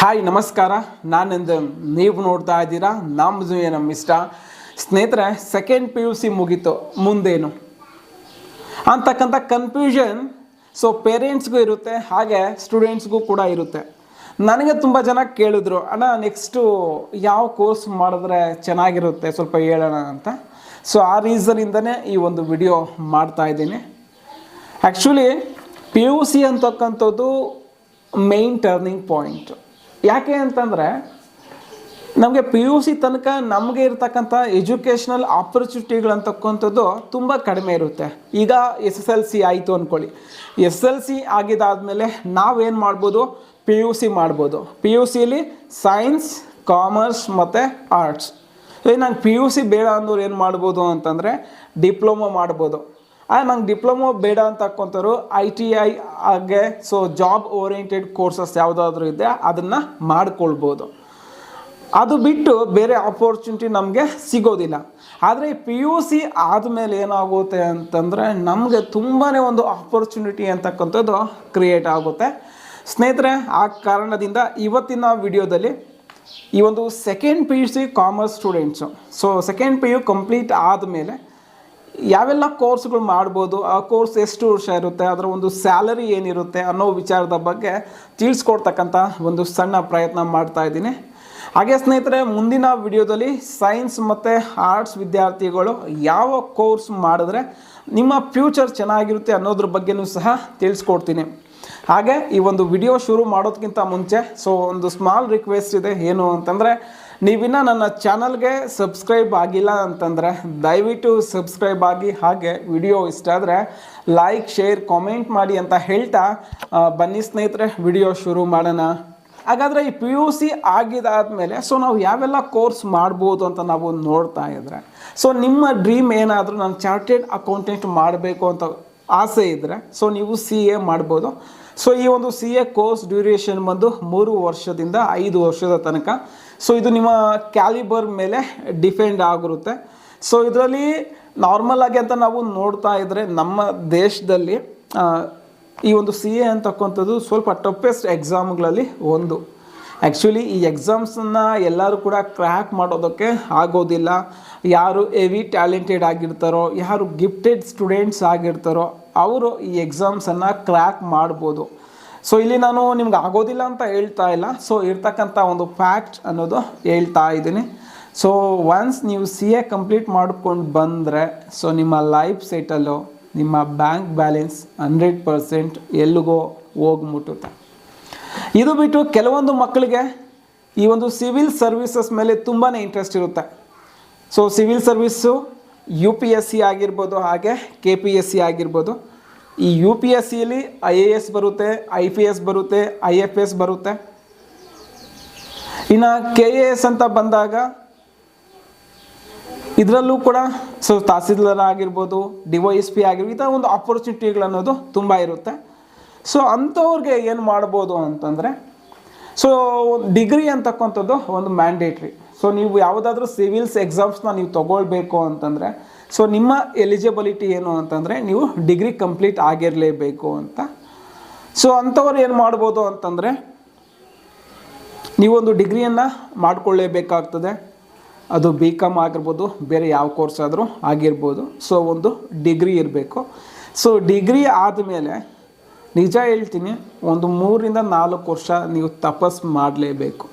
Hi, ನಮಸ್ಕಾರ. ನಾನಂದು ನೀವು ನೋಡ್ತಾ ಇದ್ದೀರಾ ನಮ್ಮದು ನಮ್ಮ ಇಷ್ಟ ಸ್ನೇಹಿತರೆ ಸೆಕೆಂಡ್ ಪಿ ಯು ಸಿ ಮುಗೀತು. ಮುಂದೇನು? ಅಂತಕ್ಕಂಥ ಕನ್ಫ್ಯೂಷನ್ ಸೊ ಪೇರೆಂಟ್ಸ್ಗೂ ಇರುತ್ತೆ, ಹಾಗೆ ಸ್ಟೂಡೆಂಟ್ಸ್ಗೂ ಕೂಡ ಇರುತ್ತೆ. ನನಗೆ ತುಂಬ ಜನ ಕೇಳಿದ್ರು, ಅಣ್ಣ ನೆಕ್ಸ್ಟು ಯಾವ ಕೋರ್ಸ್ ಮಾಡಿದ್ರೆ ಚೆನ್ನಾಗಿರುತ್ತೆ? ಸ್ವಲ್ಪ ಹೇಳೋಣ ಅಂತ. ಸೊ ಆ ರೀಸನಿಂದನೇ ಈ ಒಂದು ವಿಡಿಯೋ ಮಾಡ್ತಾ ಇದ್ದೀನಿ. ಆ್ಯಕ್ಚುಲಿ ಪಿ ಯು ಸಿ ಅಂತಕ್ಕಂಥದ್ದು ಮೇಯ್ನ್ ಟರ್ನಿಂಗ್ ಪಾಯಿಂಟ್ ಯಾಕೆ ಅಂತಂದರೆ ನಮಗೆ ಪಿ ಯು ಸಿ ತನಕ ನಮಗೆ ಇರ್ತಕ್ಕಂಥ ಎಜುಕೇಷ್ನಲ್ ಆಪರ್ಚುನಿಟಿಗಳಂತಕ್ಕಂಥದ್ದು ತುಂಬ ಕಡಿಮೆ ಇರುತ್ತೆ. ಈಗ ಎಸ್ ಎಸ್ ಎಲ್ ಸಿ ಆಯಿತು ಅಂದ್ಕೊಳ್ಳಿ ಎಸ್ ಎಲ್ ಸಿ ಆಗಿದ್ದಾದಮೇಲೆ ನಾವೇನು ಮಾಡ್ಬೋದು? ಪಿ ಯು ಸಿ ಮಾಡ್ಬೋದು. ಪಿ ಯು ಸಿಲಿ ಸೈನ್ಸ್ ಕಾಮರ್ಸ್ ಮತ್ತು ಆರ್ಟ್ಸ್ ನಂಗೆ ಪಿ ಯು ಸಿ ಬೇಡ ಅನ್ನೋರು ಏನು ಮಾಡ್ಬೋದು ಅಂತಂದರೆ ಡಿಪ್ಲೊಮೊ ಮಾಡ್ಬೋದು. ಆ, ನಂಗೆ ಡಿಪ್ಲೊಮೊ ಬೇಡ ಅಂತ ಐ ಟಿ ಐ ಹಾಗೆ ಸೊ ಜಾಬ್ ಓರಿಯೆಂಟೆಡ್ ಕೋರ್ಸಸ್ ಯಾವುದಾದ್ರೂ ಇದೆ ಅದನ್ನು ಮಾಡ್ಕೊಳ್ಬೋದು. ಅದು ಬಿಟ್ಟು ಬೇರೆ ಆಪರ್ಚುನಿಟಿ ನಮಗೆ ಸಿಗೋದಿಲ್ಲ. ಆದರೆ ಪಿ ಯು ಸಿ ಆದಮೇಲೆ ಏನಾಗುತ್ತೆ ಅಂತಂದರೆ ನಮಗೆ ತುಂಬಾ ಒಂದು ಆಪರ್ಚುನಿಟಿ ಅಂತಕ್ಕಂಥದ್ದು ಕ್ರಿಯೇಟ್ ಆಗುತ್ತೆ. ಸ್ನೇಹಿತರೆ, ಆ ಕಾರಣದಿಂದ ಇವತ್ತಿನ ವಿಡಿಯೋದಲ್ಲಿ ಈ ಒಂದು second P U C commerce students so second P U complete ಆದಮೇಲೆ ಯಾವೆಲ್ಲ ಕೋರ್ಸ್ಗಳು ಮಾಡ್ಬೋದು, ಆ ಕೋರ್ಸ್ ಎಷ್ಟು ವರ್ಷ ಇರುತ್ತೆ, ಅದರ ಒಂದು ಸ್ಯಾಲರಿ ಏನಿರುತ್ತೆ ಅನ್ನೋ ವಿಚಾರದ ಬಗ್ಗೆ ತಿಳಿಸ್ಕೊಡ್ತಕ್ಕಂಥ ಒಂದು ಸಣ್ಣ ಪ್ರಯತ್ನ ಮಾಡ್ತಾ ಇದ್ದೀನಿ. ಹಾಗೆ ಸ್ನೇಹಿತರೆ, ಮುಂದಿನ ವಿಡಿಯೋದಲ್ಲಿ ಸೈನ್ಸ್ ಮತ್ತು ಆರ್ಟ್ಸ್ ವಿದ್ಯಾರ್ಥಿಗಳು ಯಾವ ಕೋರ್ಸ್ ಮಾಡಿದ್ರೆ ನಿಮ್ಮ ಫ್ಯೂಚರ್ ಚೆನ್ನಾಗಿರುತ್ತೆ ಅನ್ನೋದ್ರ ಬಗ್ಗೆನೂ ಸಹ ತಿಳಿಸ್ಕೊಡ್ತೀನಿ. ಹಾಗೆ ಈ ಒಂದು ವಿಡಿಯೋ ಶುರು ಮಾಡೋದಕ್ಕಿಂತ ಮುಂಚೆ, ಸೊ ಒಂದು ಸ್ಮಾಲ್ ರಿಕ್ವೆಸ್ಟ್ ಇದೆ, ಏನು ಅಂತಂದರೆ ನೀವಿನ್ನ ನನ್ನ ಚಾನಲ್ಗೆ ಸಬ್ಸ್ಕ್ರೈಬ್ ಆಗಿಲ್ಲ ಅಂತಂದರೆ ದಯವಿಟ್ಟು ಸಬ್ಸ್ಕ್ರೈಬ್ ಆಗಿ ಹಾಗೆ ವಿಡಿಯೋ ಇಷ್ಟ ಆದರೆ ಲೈಕ್, ಶೇರ್, ಕಾಮೆಂಟ್ ಮಾಡಿ ಅಂತ ಹೇಳ್ತಾ ಬನ್ನಿ ಸ್ನೇಹಿತರೆ, ವಿಡಿಯೋ ಶುರು ಮಾಡೋಣ. ಹಾಗಾದರೆ ಈ ಪಿ ಯು ಸಿ ಆಗಿದಾದ್ಮೇಲೆ ಸೊ ನಾವು ಯಾವೆಲ್ಲ ಕೋರ್ಸ್ ಮಾಡ್ಬೋದು ಅಂತ ನಾವು ನೋಡ್ತಾ ಇದ್ರೆ. ಸೊ ನಿಮ್ಮ ಡ್ರೀಮ್ ಏನಾದರೂ ನಾನು ಚಾರ್ಟೆಡ್ ಅಕೌಂಟೆಂಟ್ ಮಾಡಬೇಕು ಅಂತ ಆಸೆ ಇದ್ದರೆ ಸೊ ನೀವು ಸಿ ಎ ಮಾಡ್ಬೋದು. ಸೊ ಈ ಒಂದು ಸಿ ಎ ಕೋರ್ಸ್ ಡ್ಯೂರೇಷನ್ ಬಂದು ಮೂರು ವರ್ಷದಿಂದ ಐದು ವರ್ಷದ ತನಕ. ಸೊ ಇದು ನಿಮ್ಮ ಕ್ಯಾಲಿಬರ್ ಮೇಲೆ ಡಿಪೆಂಡ್ ಆಗಿರುತ್ತೆ. ಸೊ ಇದರಲ್ಲಿ ನಾರ್ಮಲ್ ಆಗಿ ಅಂತ ನಾವು ನೋಡ್ತಾ ಇದ್ದರೆ ನಮ್ಮ ದೇಶದಲ್ಲಿ ಈ ಒಂದು ಸಿ ಎ ಅಂತಕ್ಕಂಥದ್ದು ಸ್ವಲ್ಪ ಟಫೆಸ್ಟ್ ಎಕ್ಸಾಮ್ಗಳಲ್ಲಿ ಒಂದು. ಆ್ಯಕ್ಚುಲಿ ಈ ಎಕ್ಸಾಮ್ಸನ್ನು ಎಲ್ಲರೂ ಕೂಡ ಕ್ರ್ಯಾಕ್ ಮಾಡೋದಕ್ಕೆ ಆಗೋದಿಲ್ಲ. ಯಾರು ಹೆವಿ ಟ್ಯಾಲೆಂಟೆಡ್ ಆಗಿರ್ತಾರೋ, ಯಾರು ಗಿಫ್ಟೆಡ್ ಸ್ಟೂಡೆಂಟ್ಸ್ ಆಗಿರ್ತಾರೋ ಅವರು ಈ ಎಕ್ಸಾಮ್ಸನ್ನು ಕ್ರ್ಯಾಕ್ ಮಾಡ್ಬೋದು. ಸೊ ಇಲ್ಲಿ ನಾನು ನಿಮ್ಗೆ ಆಗೋದಿಲ್ಲ ಅಂತ ಹೇಳ್ತಾ ಇಲ್ಲ. ಸೊ ಇರ್ತಕ್ಕಂಥ ಒಂದು ಫ್ಯಾಕ್ಟ್ ಅನ್ನೋದು ಹೇಳ್ತಾ ಇದ್ದೀನಿ. ಸೊ ಒನ್ಸ್ ನೀವು ಸಿ ಎ ಕಂಪ್ಲೀಟ್ ಮಾಡಿಕೊಂಡು ಬಂದರೆ ಸೊ ನಿಮ್ಮ ಲೈಫ್ ಸೆಟಲ್ಲು ನಿಮ್ಮ ಬ್ಯಾಂಕ್ ಬ್ಯಾಲೆನ್ಸ್ ಹಂಡ್ರೆಡ್ ಪರ್ಸೆಂಟ್ ಎಲ್ಲಿಗೋ ಹೋಗಿ ಮುಟ್ಟುತ್ತೆ ಇದು ಬಿಟ್ಟು ಕೆಲವೊಂದು ಮಕ್ಕಳಿಗೆ ಈ ಒಂದು ಸಿವಿಲ್ ಸರ್ವಿಸಸ್ ಮೇಲೆ ತುಂಬಾ ಇಂಟ್ರೆಸ್ಟ್ ಇರುತ್ತೆ. So civil service U P S C ಆಗಿರ್ಬೋದು ಹಾಗೆ ಕೆ ಪಿ ಎಸ್ ಸಿ ಆಗಿರ್ಬೋದು. ಈ ಯು ಪಿ ಎಸ್ ಸಿಯಲ್ಲಿ ಐ ಎ ಎಸ್ ಬರುತ್ತೆ ಐ ಪಿ ಎಸ್ ಬರುತ್ತೆ ಐ ಎಫ್ ಎಸ್ ಬರುತ್ತೆ. ಇನ್ನು ಕೆ ಎ ಎಸ್ ಅಂತ ಬಂದಾಗ ಇದರಲ್ಲೂ ಕೂಡ ಸೊ ತಹಸೀಲ್ದಾರ್ ಆಗಿರ್ಬೋದು ಡಿ ವೈ ಎಸ್ ಪಿ ಆಗಿರ್ಬೋದು, ಈ ಥರ ಒಂದು ತುಂಬ ಇರುತ್ತೆ. ಸೊ ಅಂಥವ್ರಿಗೆ ಏನು ಮಾಡ್ಬೋದು ಅಂತಂದರೆ, ಸೊ ಡಿಗ್ರಿ ಅಂತಕ್ಕಂಥದ್ದು ಒಂದು ಮ್ಯಾಂಡೇಟ್ರಿ ಸೊ ನೀವು ಯಾವುದಾದ್ರೂ ಸಿವಿಲ್ಸ್ ಎಕ್ಸಾಮ್ಸ್ನ ನೀವು ತೊಗೊಳ್ಬೇಕು ಅಂತಂದರೆ ಸೊ ನಿಮ್ಮ ಎಲಿಜಿಬಿಲಿಟಿ ಏನು ಅಂತಂದರೆ, ನೀವು ಡಿಗ್ರಿ ಕಂಪ್ಲೀಟ್ ಆಗಿರಲೇಬೇಕು ಅಂತ. ಸೊ ಅಂಥವ್ರು ಏನು ಮಾಡ್ಬೋದು ಅಂತಂದರೆ, ನೀವೊಂದು ಡಿಗ್ರಿಯನ್ನು ಮಾಡಿಕೊಳ್ಳೇಬೇಕಾಗ್ತದೆ. ಅದು ಬಿ ಕಾಮ್ ಆಗಿರ್ಬೋದು, ಬೇರೆ ಯಾವ ಕೋರ್ಸ್ ಆದರೂ ಆಗಿರ್ಬೋದು. ಸೊ ಒಂದು ಡಿಗ್ರಿ ಇರಬೇಕು. ಸೊ ಡಿಗ್ರಿ ಆದಮೇಲೆ, ನಿಜ ಹೇಳ್ತೀನಿ, ಒಂದು ಮೂರಿಂದ ನಾಲ್ಕು ವರ್ಷ ನೀವು ತಪಸ್ ಮಾಡಲೇಬೇಕು.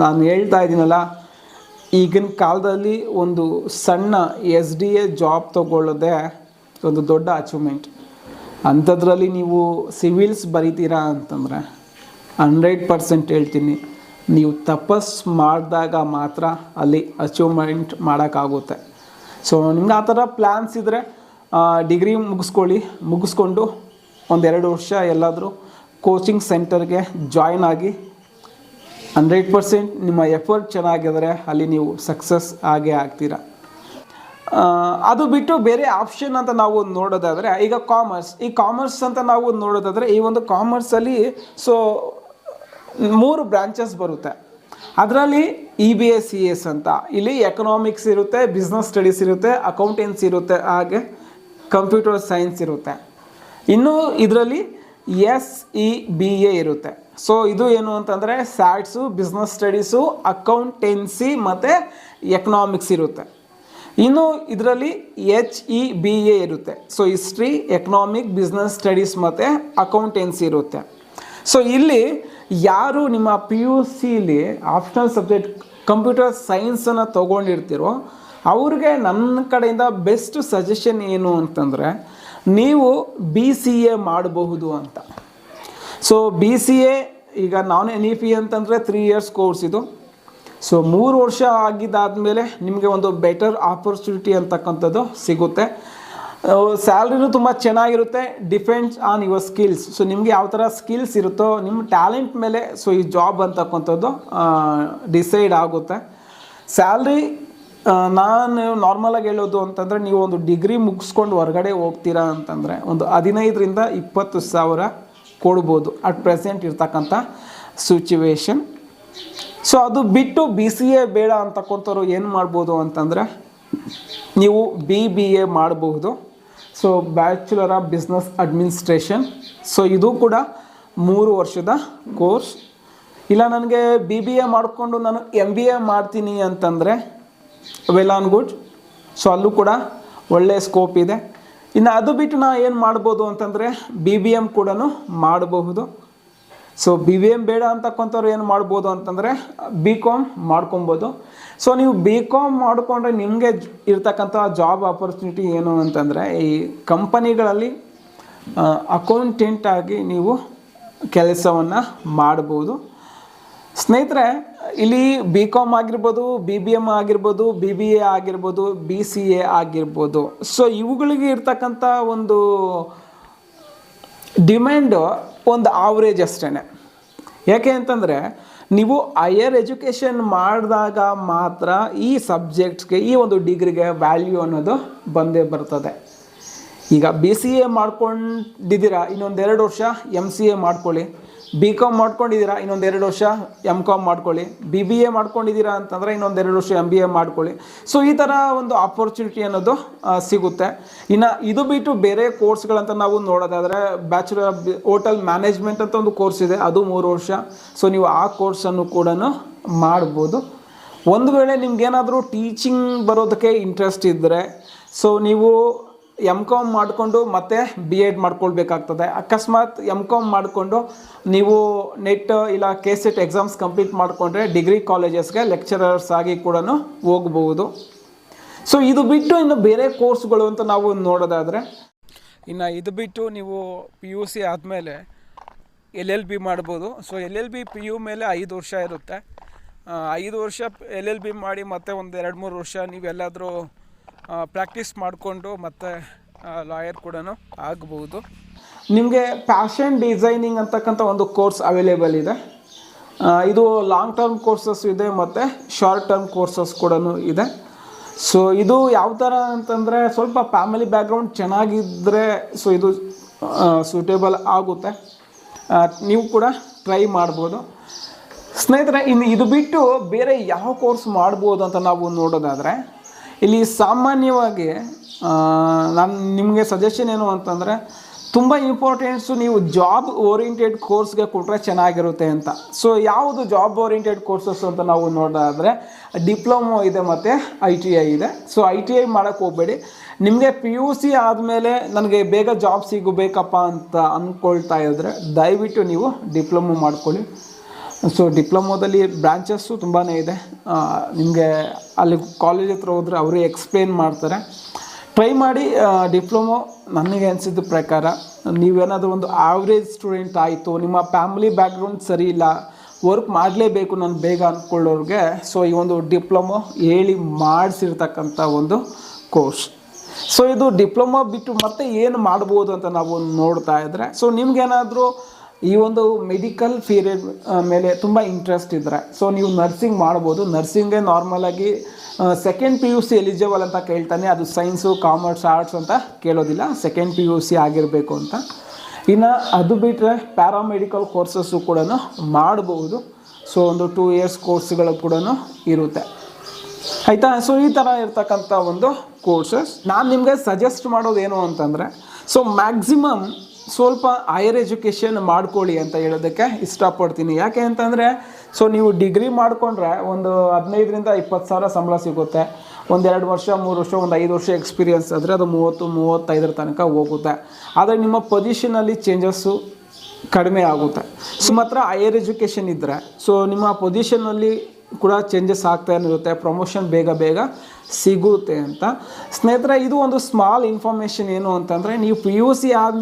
ನಾನು ಹೇಳ್ತಾ ಇದ್ದೀನಲ್ಲ, ಈಗಿನ ಕಾಲದಲ್ಲಿ ಒಂದು ಸಣ್ಣ ಎಸ್ ಡಿ ಎ ಜಾಬ್ ತಗೊಳ್ಳೋದೇ ಒಂದು ದೊಡ್ಡ ಅಚೀವ್ಮೆಂಟ್ ಅಂಥದ್ರಲ್ಲಿ ನೀವು ಸಿವಿಲ್ಸ್ ಬರೀತೀರಾ ಅಂತಂದರೆ ಹಂಡ್ರೆಡ್ ಪರ್ಸೆಂಟ್ ಹೇಳ್ತೀನಿ, ನೀವು ತಪಸ್ ಮಾಡಿದಾಗ ಮಾತ್ರ ಅಲ್ಲಿ ಅಚೀವ್ಮೆಂಟ್ ಮಾಡೋಕ್ಕಾಗುತ್ತೆ. ಸೊ ನಿಮ್ಗೆ ಆ ಥರ ಪ್ಲ್ಯಾನ್ಸ್ ಇದ್ದರೆ ಡಿಗ್ರಿ ಮುಗಿಸ್ಕೊಳ್ಳಿ, ಮುಗಿಸ್ಕೊಂಡು ಒಂದೆರಡು ವರ್ಷ ಎಲ್ಲಾದರೂ ಕೋಚಿಂಗ್ ಸೆಂಟರ್ಗೆ ಜಾಯ್ನ್ ಆಗಿ ಹಂಡ್ರೆಡ್ ಪರ್ಸೆಂಟ್ ನಿಮ್ಮ ಎಫರ್ಟ್ ಚೆನ್ನಾಗಿದ್ರೆ ಅಲ್ಲಿ ನೀವು ಸಕ್ಸಸ್ ಆಗೇ ಆಗ್ತೀರಾ. ಅದು ಬಿಟ್ಟು ಬೇರೆ ಆಪ್ಷನ್ ಅಂತ ನಾವು ನೋಡೋದಾದರೆ, ಈಗ ಕಾಮರ್ಸ್, ಈ ಕಾಮರ್ಸ್ ಅಂತ ನಾವು ನೋಡೋದಾದರೆ ಈ ಒಂದು ಕಾಮರ್ಸಲ್ಲಿ ಸೊ, ಮೂರು ಬ್ರಾಂಚಸ್ ಬರುತ್ತೆ. ಅದರಲ್ಲಿ E B S C S ಅಂತ. ಇಲ್ಲಿ ಎಕನಾಮಿಕ್ಸ್ ಇರುತ್ತೆ ಬಿಸ್ನೆಸ್ ಸ್ಟಡೀಸ್ ಇರುತ್ತೆ ಅಕೌಂಟೆನ್ಸಿ ಇರುತ್ತೆ, ಹಾಗೆ ಕಂಪ್ಯೂಟರ್ ಸೈನ್ಸ್ ಇರುತ್ತೆ. ಇನ್ನು ಇದರಲ್ಲಿ ಎಸ್ ಇ ಬಿ ಎ ಇರುತ್ತೆ. ಸೊ ಇದು ಏನು ಅಂತಂದರೆ ಸ್ಯಾಟ್ಸು ಬಿಸ್ನೆಸ್ ಸ್ಟಡೀಸು ಅಕೌಂಟೆನ್ಸಿ ಮತ್ತು ಎಕನಾಮಿಕ್ಸ್ ಇರುತ್ತೆ. ಇನ್ನು ಇದರಲ್ಲಿ ಎಚ್ ಇ ಬಿ ಎ ಇರುತ್ತೆ. So history economic business studies ಮತ್ತು ಅಕೌಂಟೆನ್ಸಿ ಇರುತ್ತೆ. ಸೊ ಇಲ್ಲಿ ಯಾರು ನಿಮ್ಮ ಪಿ ಯು ಸಿಲಿ ಆಪ್ಷನಲ್ ಸಬ್ಜೆಕ್ಟ್ ಕಂಪ್ಯೂಟರ್ ಸೈನ್ಸನ್ನು ತೊಗೊಂಡಿರ್ತೀರೋ, ಅವ್ರಿಗೆ ನನ್ನ ಕಡೆಯಿಂದ ಬೆಸ್ಟ್ ಸಜೆಷನ್ ಏನು ಅಂತಂದರೆ, ನೀವು ಬಿ ಸಿ ಎ ಮಾಡಬಹುದು ಅಂತ. ಸೊ ಬಿ ಸಿ ಎ ಈಗ ನಾನ್ ಎನ್ ಇ ಪಿ ಅಂತಂದರೆ ತ್ರೀ ಇಯರ್ಸ್ ಕೋರ್ಸ್ ಇದು. ಸೊ ಮೂರು ವರ್ಷ ಆಗಿದ್ದಾದಮೇಲೆ ನಿಮಗೆ ಒಂದು ಬೆಟರ್ ಆಪರ್ಚುನಿಟಿ ಅಂತಕ್ಕಂಥದ್ದು ಸಿಗುತ್ತೆ. ಸ್ಯಾಲ್ರಿನೂ ತುಂಬ ಚೆನ್ನಾಗಿರುತ್ತೆ depends on your skills so ನಿಮಗೆ ಯಾವ ಥರ ಸ್ಕಿಲ್ಸ್ ಇರುತ್ತೋ ನಿಮ್ಮ ಟ್ಯಾಲೆಂಟ್ ಮೇಲೆ ಸೊ ಈ ಜಾಬ್ ಅಂತಕ್ಕಂಥದ್ದು ಡಿಸೈಡ್ ಆಗುತ್ತೆ. ಸ್ಯಾಲ್ರಿ ನಾನು ನಾರ್ಮಲಾಗಿ ಹೇಳೋದು ಅಂತಂದರೆ, ನೀವು ಒಂದು ಡಿಗ್ರಿ ಮುಗಿಸ್ಕೊಂಡು ಹೊರಗಡೆ ಹೋಗ್ತೀರಾ ಅಂತಂದರೆ, ಒಂದು ಹದಿನೈದರಿಂದ ಇಪ್ಪತ್ತು ಸಾವಿರ ಕೊಡ್ಬೋದು ಅಟ್ ಪ್ರೆಸೆಂಟ್ ಇರ್ತಕ್ಕಂಥ ಸಿಚುವೇಶನ್ ಸೊ ಅದು ಬಿಟ್ಟು ಬಿ ಸಿ ಎ ಬೇಡ ಅಂತಕ್ಕಂಥವ್ರು ಏನು ಮಾಡ್ಬೋದು ಅಂತಂದರೆ, ನೀವು ಬಿ ಬಿ ಎ ಮಾಡಬಹುದು. So bachelor of business administration so ಇದು ಕೂಡ ಮೂರು ವರ್ಷದ ಕೋರ್ಸ್ ಇಲ್ಲ, ನನಗೆ ಬಿ ಬಿ ಎ ಮಾಡಿಕೊಂಡು ನಾನು ಎಂ ಬಿ ಎ ಮಾಡ್ತೀನಿ ಅಂತಂದರೆ ವೆಲ್ ಆನ್ ಗುಡ್ ಸೊ ಅಲ್ಲೂ ಕೂಡ ಒಳ್ಳೆಯ ಸ್ಕೋಪ್ ಇದೆ. ಇನ್ನು ಅದು ಬಿಟ್ಟು ನಾ ಏನು ಮಾಡ್ಬೋದು ಅಂತಂದರೆ ಬಿ ಬಿ ಎಂ ಕೂಡ ಮಾಡಬಹುದು. ಸೊ ಬಿ ಬಿ ಎಂ ಬೇಡ ಅಂತಕ್ಕಂಥವ್ರು ಏನು ಮಾಡ್ಬೋದು ಅಂತಂದರೆ ಬಿ ಕಾಮ್ ಮಾಡ್ಕೊಬೋದು. ಸೊ ನೀವು ಬಿ ಕಾಮ್ ಮಾಡಿಕೊಂಡ್ರೆ ನಿಮಗೆ ಇರ್ತಕ್ಕಂಥ ಜಾಬ್ ಆಪರ್ಚುನಿಟಿ ಏನು ಅಂತಂದರೆ ಈ ಕಂಪನಿಗಳಲ್ಲಿ ಅಕೌಂಟೆಂಟ್ ಆಗಿ ನೀವು ಕೆಲಸವನ್ನು ಮಾಡ್ಬೋದು. ಸ್ನೇಹಿತರೆ, ಇಲ್ಲಿ ಬಿ ಕಾಮ್ ಆಗಿರ್ಬೋದು ಬಿ ಬಿ ಎಂ ಆಗಿರ್ಬೋದು ಬಿ ಬಿ ಎ ಆಗಿರ್ಬೋದು ಬಿ ಸಿ ಎ ಆಗಿರ್ಬೋದು. ಸೊ ಇವುಗಳಿಗೆ ಇರ್ತಕ್ಕಂಥ ಒಂದು ಡಿಮ್ಯಾಂಡು ಒಂದು ಆವ್ರೇಜ್ ಅಷ್ಟೇ ಯಾಕೆ ಅಂತಂದರೆ, ನೀವು ಹೈಯರ್ ಎಜುಕೇಷನ್ ಮಾಡಿದಾಗ ಮಾತ್ರ ಈ ಸಬ್ಜೆಕ್ಟ್ಸ್ಗೆ ಈ ಒಂದು ಡಿಗ್ರಿಗೆ ವ್ಯಾಲ್ಯೂ ಅನ್ನೋದು ಬಂದೇ ಬರ್ತದೆ. ಈಗ ಬಿ ಸಿ ಎ ಮಾಡ್ಕೊಂಡಿದ್ದೀರಾ ಇನ್ನೊಂದೆರಡು ವರ್ಷ ಎಂ ಸಿ ಎ ಮಾಡ್ಕೊಳ್ಳಿ. ಬಿ ಕಾಮ್ ಮಾಡ್ಕೊಂಡಿದ್ದೀರಾ? ಇನ್ನೊಂದೆರಡು ವರ್ಷ ಎಂ ಕಾಮ್ ಮಾಡ್ಕೊಳ್ಳಿ. ಬಿ ಬಿ ಎ ಮಾಡ್ಕೊಂಡಿದ್ದೀರಾ ಅಂತಂದರೆ ಇನ್ನೊಂದು ಎರಡು ವರ್ಷ ಎಂ ಬಿ ಎ ಮಾಡ್ಕೊಳ್ಳಿ. ಸೊ ಈ ಥರ ಒಂದು ಆಪರ್ಚುನಿಟಿ ಅನ್ನೋದು ಸಿಗುತ್ತೆ. ಇನ್ನು ಇದು ಬಿಟ್ಟು ಬೇರೆ ಕೋರ್ಸ್ಗಳಂತ ನಾವು ನೋಡೋದಾದರೆ ಬ್ಯಾಚುಲರ್ ಆಫ್ ಹೋಟೆಲ್ ಮ್ಯಾನೇಜ್ಮೆಂಟ್ ಅಂತ ಒಂದು ಕೋರ್ಸ್ ಇದೆ. ಅದು ಮೂರು ವರ್ಷ. ಸೊ ನೀವು ಆ ಕೋರ್ಸನ್ನು ಕೂಡ ಮಾಡ್ಬೋದು. ಒಂದು ವೇಳೆ ನಿಮ್ಗೇನಾದರೂ ಟೀಚಿಂಗ್ ಬರೋದಕ್ಕೆ ಇಂಟ್ರೆಸ್ಟ್ ಇದ್ದರೆ ಸೊ ನೀವು ಎಂ ಕಾಮ್ ಮಾಡಿಕೊಂಡು ಮತ್ತೆ ಬಿ ಎಡ್ ಮಾಡ್ಕೊಳ್ಬೇಕಾಗ್ತದೆ. ಅಕಸ್ಮಾತ್ ಎಂ ಕಾಮ್ ಮಾಡಿಕೊಂಡು ನೀವು ನೆಟ್ ಇಲ್ಲ ಕೆ ಸೆಟ್ ಎಕ್ಸಾಮ್ಸ್ ಕಂಪ್ಲೀಟ್ ಮಾಡಿಕೊಂಡ್ರೆ ಡಿಗ್ರಿ ಕಾಲೇಜಸ್ಗೆ ಲೆಕ್ಚರರ್ಸ್ ಆಗಿ ಕೂಡ ಹೋಗ್ಬೋದು ಸೊ ಇದು ಬಿಟ್ಟು ಇನ್ನು ಬೇರೆ ಕೋರ್ಸ್ಗಳು ಅಂತ ನಾವು ನೋಡೋದಾದರೆ, ಇನ್ನು ಇದು ಬಿಟ್ಟು ನೀವು ಪಿ ಯು ಸಿ ಆದಮೇಲೆ ಎಲ್ ಎಲ್ ಬಿ ಮಾಡ್ಬೋದು. So L L B P U ಮೇಲೆ ಐದು ವರ್ಷ ಇರುತ್ತೆ. ಐದು ವರ್ಷ ಎಲ್ ಎಲ್ ಬಿ ಮಾಡಿ ಮತ್ತೆ ಒಂದು ಎರಡು ಮೂರು ವರ್ಷ ನೀವೆಲ್ಲಾದರೂ ಪ್ರಾಕ್ಟೀಸ್ ಮಾಡಿಕೊಂಡು ಮತ್ತೆ ಲಾಯರ್ ಕೂಡ ಆಗಬಹುದು ನಿಮಗೆ ಪ್ಯಾಷನ್ ಡಿಸೈನಿಂಗ್ ಅಂತಕ್ಕಂಥ ಒಂದು ಕೋರ್ಸ್ ಅವೈಲೇಬಲ್ ಇದೆ. ಇದು ಲಾಂಗ್ ಟರ್ಮ್ ಕೋರ್ಸಸ್ ಇದೆ ಮತ್ತು ಶಾರ್ಟ್ ಟರ್ಮ್ ಕೋರ್ಸಸ್ ಕೂಡ ಇದೆ. ಸೊ ಇದು ಯಾವ ಥರ ಅಂತಂದರೆ ಸ್ವಲ್ಪ ಫ್ಯಾಮಿಲಿ ಬ್ಯಾಕ್ಗ್ರೌಂಡ್ ಚೆನ್ನಾಗಿದ್ದರೆ ಸೊ ಇದು ಸೂಟೇಬಲ್ ಆಗುತ್ತೆ. ನೀವು ಕೂಡ ಟ್ರೈ ಮಾಡ್ಬೋದು. ಸ್ನೇಹಿತರೆ, ಇನ್ನು ಇದು ಬಿಟ್ಟು ಬೇರೆ ಯಾವ ಕೋರ್ಸ್ ಮಾಡ್ಬೋದು ಅಂತ ನಾವು ನೋಡೋದಾದರೆ ಇಲ್ಲಿ ಸಾಮಾನ್ಯವಾಗಿ ನಾನು ನಿಮಗೆ ಸಜೆಷನ್ ಏನು ಅಂತಂದರೆ, ತುಂಬ ಇಂಪಾರ್ಟೆನ್ಸು ನೀವು ಜಾಬ್ ಓರಿಯೆಂಟೆಡ್ ಕೋರ್ಸ್ಗೆ ಕೊಟ್ಟರೆ ಚೆನ್ನಾಗಿರುತ್ತೆ ಅಂತ. ಸೊ ಯಾವುದು ಜಾಬ್ ಓರಿಯೆಂಟೆಡ್ ಕೋರ್ಸಸ್ ಅಂತ ನಾವು ನೋಡೋದಾದರೆ ಡಿಪ್ಲೊಮೊ ಇದೆ ಮತ್ತು ಐ ಟಿ ಐ ಇದೆ. ಸೊ ಐ ಟಿ ಐ ಮಾಡೋಕ್ಕೆ ಹೋಗಬೇಡಿ. ನಿಮಗೆ ಪಿ ಯು ಸಿ ಆದಮೇಲೆ ನನಗೆ ಬೇಗ ಜಾಬ್ ಸಿಗಬೇಕಪ್ಪ ಅಂತ ಅಂದ್ಕೊಳ್ತಾ ಇದ್ದರೆ ದಯವಿಟ್ಟು ನೀವು ಡಿಪ್ಲೊಮೊ ಮಾಡ್ಕೊಳ್ಳಿ. ಸೊ ಡಿಪ್ಲೊಮೋದಲ್ಲಿ ಬ್ರಾಂಚಸ್ಸು ತುಂಬಾ ಇದೆ. ನಿಮಗೆ ಅಲ್ಲಿ ಕಾಲೇಜ್ ಹತ್ರ ಹೋದರೆ ಅವರೇ ಎಕ್ಸ್ಪ್ಲೇನ್ ಮಾಡ್ತಾರೆ. ಟ್ರೈ ಮಾಡಿ ಡಿಪ್ಲೊಮೊ ನನಗೆ ಅನಿಸಿದ ಪ್ರಕಾರ, ನೀವೇನಾದರೂ ಒಂದು ಆವ್ರೇಜ್ ಸ್ಟೂಡೆಂಟ್ ಆಯಿತು, ನಿಮ್ಮ ಫ್ಯಾಮಿಲಿ ಬ್ಯಾಕ್ಗ್ರೌಂಡ್ ಸರಿ ಇಲ್ಲ ವರ್ಕ್ ಮಾಡಲೇಬೇಕು ನಾನು ಬೇಗ ಅಂದ್ಕೊಳ್ಳೋರಿಗೆ ಸೊ ಈ ಒಂದು ಡಿಪ್ಲೊಮೊ ಹೇಳಿ ಮಾಡಿಸಿರ್ತಕ್ಕಂಥ ಒಂದು ಕೋರ್ಸ್ ಸೊ ಇದು ಡಿಪ್ಲೊಮೊ ಬಿಟ್ಟು ಮತ್ತೆ ಏನು ಮಾಡ್ಬೋದು ಅಂತ ನಾವು ನೋಡ್ತಾ ಇದ್ದರೆ ಸೊ ನಿಮ್ಗೇನಾದರೂ ಈ ಒಂದು ಮೆಡಿಕಲ್ ಪೀರಿಯಡ್ ಮೇಲೆ ತುಂಬ ಇಂಟ್ರೆಸ್ಟ್ ಇದ್ದರೆ ಸೊ ನೀವು ನರ್ಸಿಂಗ್ ಮಾಡ್ಬೋದು. ನರ್ಸಿಂಗೇ ನಾರ್ಮಲಾಗಿ second P U C eligible ಅಂತ ಕೇಳ್ತಾನೆ. ಅದು ಸೈನ್ಸು ಕಾಮರ್ಸ್ ಆರ್ಟ್ಸ್ ಅಂತ ಕೇಳೋದಿಲ್ಲ. ಸೆಕೆಂಡ್ ಪಿ ಯು ಸಿ ಆಗಿರಬೇಕು ಅಂತ. ಇನ್ನು ಅದು ಬಿಟ್ಟರೆ ಪ್ಯಾರಾಮೆಡಿಕಲ್ ಕೋರ್ಸಸ್ಸು ಕೂಡ ಮಾಡಬಹುದು ಸೊ ಒಂದು ಟೂ ಇಯರ್ಸ್ ಕೋರ್ಸ್ಗಳು ಕೂಡ ಇರುತ್ತೆ. ಆಯಿತಾ? ಸೊ ಈ ಥರ ಇರ್ತಕ್ಕಂಥ ಒಂದು ಕೋರ್ಸಸ್ ನಾನು ನಿಮಗೆ ಸಜೆಸ್ಟ್ ಮಾಡೋದು ಏನು ಅಂತಂದರೆ ಸೊ ಮ್ಯಾಕ್ಸಿಮಮ್ ಸ್ವಲ್ಪ ಹೈಯರ್ ಎಜುಕೇಷನ್ ಮಾಡ್ಕೊಳ್ಳಿ ಅಂತ ಹೇಳೋದಕ್ಕೆ ಇಷ್ಟಪಡ್ತೀನಿ. ಯಾಕೆ ಅಂತಂದರೆ ಸೊ ನೀವು ಡಿಗ್ರಿ ಮಾಡಿಕೊಂಡ್ರೆ ಒಂದು ಹದಿನೈದರಿಂದ ಇಪ್ಪತ್ತು ಸಾವಿರ ಸಂಬಳ ಸಿಗುತ್ತೆ. ಒಂದೆರಡು ವರ್ಷ, ಮೂರು ವರ್ಷ, ಒಂದು ಐದು ವರ್ಷ ಎಕ್ಸ್ಪೀರಿಯನ್ಸ್ ಆದರೆ ಅದು ಮೂವತ್ತು, ಮೂವತ್ತೈದರ ತನಕ ಹೋಗುತ್ತೆ. ಆದರೆ ನಿಮ್ಮ ಪೊಸಿಷನಲ್ಲಿ ಚೇಂಜಸ್ಸು ಕಡಿಮೆ ಆಗುತ್ತೆ. ಸೊ ಮಾತ್ರ ಹೈಯರ್ ಎಜುಕೇಷನ್ ಇದ್ದರೆ ಸೊ ನಿಮ್ಮ ಪೊಸಿಷನಲ್ಲಿ ಕೂಡ ಚೇಂಜಸ್ ಆಗ್ತಾ ಇರುತ್ತೆ. ಪ್ರಮೋಷನ್ ಬೇಗ ಬೇಗ ಸಿಗುತ್ತೆ ಅಂತ. ಸ್ನೇಹಿತರೆ, ಇದು ಒಂದು ಸ್ಮಾಲ್ ಇನ್ಫಾರ್ಮೇಷನ್ ಏನು ಅಂತಂದರೆ, ನೀವು ಪಿ ಯು ಸಿ ಆದಮೇಲೆ